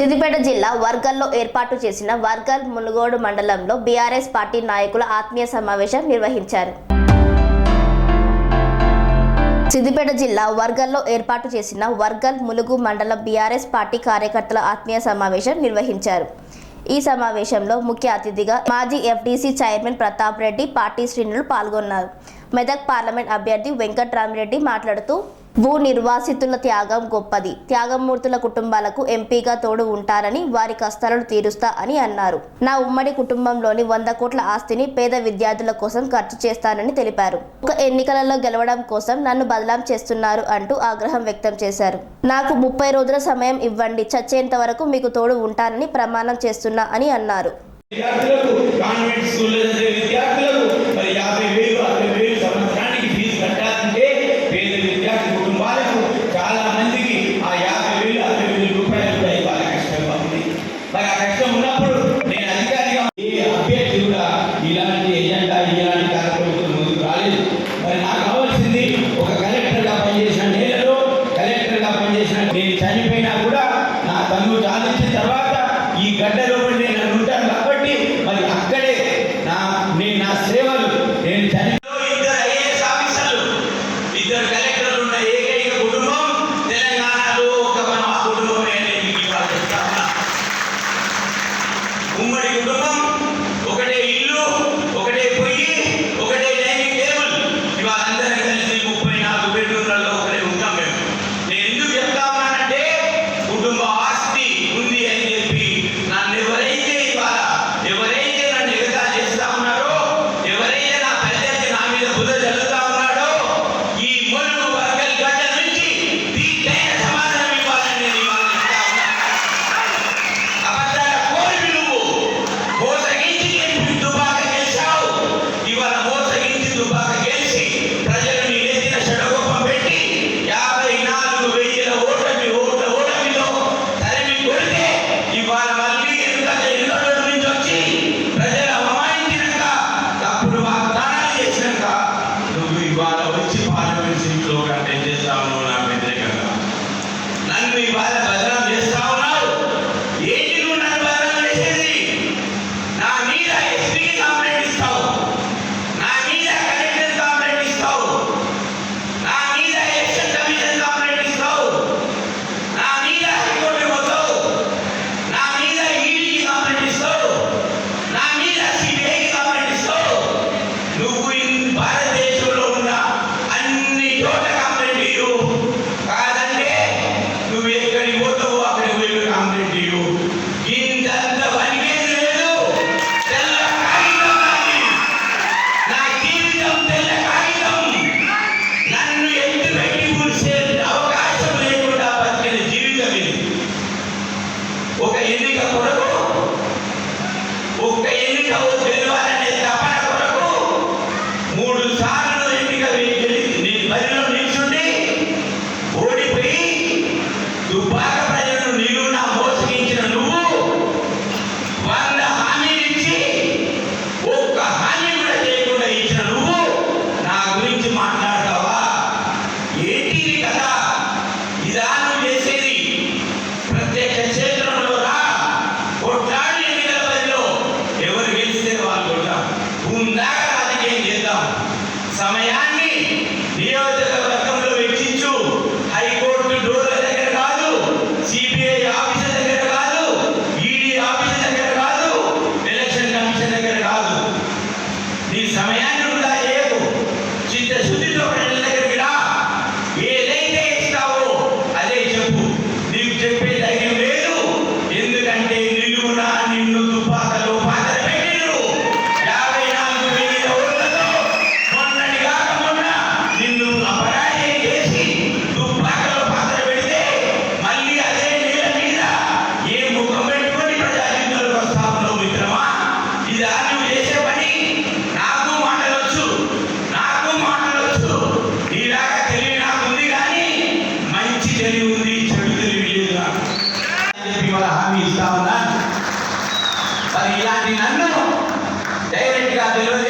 సిద్దిపేట జిల్లా వర్గల్లో ఏర్పాటు చేసిన వర్గల్ మునుగోడు మండలంలో బీఆర్ఎస్ పార్టీ నాయకుల ఆత్మీయ సమావేశం నిర్వహించారు. సిద్దిపేట జిల్లా వర్గల్లో ఏర్పాటు చేసిన వర్గల్ ములుగు మండల బీఆర్ఎస్ పార్టీ కార్యకర్తల ఆత్మీయ సమావేశం నిర్వహించారు. ఈ సమావేశంలో ముఖ్య అతిథిగా మాజీ FDC chairman Pratap Reddy party శ్రేణులు పాల్గొన్నారు. మెదక్ పార్లమెంట్ అభ్యర్థి వెంకట్రామిరెడ్డి మాట్లాడుతూ భూ నిర్వాసితుల త్యాగం గొప్పది. త్యాగమూర్తుల కుటుంబాలకు ఎంపీగా తోడు ఉంటారని వారి కష్టాలను తీరుస్తా అని అన్నారు. నా ఉమ్మడి కుటుంబంలోని వంద కోట్ల ఆస్తిని పేద విద్యార్థుల కోసం ఖర్చు చేస్తానని తెలిపారు. ఒక ఎన్నికలలో గెలవడం కోసం నన్ను బదలాం చేస్తున్నారు అంటూ ఆగ్రహం వ్యక్తం చేశారు. నాకు ముప్పై రోజుల సమయం ఇవ్వండి. చచ్చేంత వరకు మీకు తోడు ఉంటానని ప్రమాణం చేస్తున్నా అని అన్నారు. విద్యార్థులకు కాన్వెంట్ స్కూల్ విద్యార్థులకు మరి నేను అధికారిగా ఏ కూడా ఇలాంటి ఎజెండా ఇలాంటి కార్యక్రమం మరి నాకు కావాల్సింది ఒక కలెక్టర్గా పనిచేసిన నేలలో కలెక్టర్గా పనిచేసిన నేను చనిపోయినా కూడా నా తను సాధించిన తర్వాత ఈ గడ్డలో నేను ఉంటాను అలాంటి నన్ను డైరెక్ట్గా తెలియజేయాలి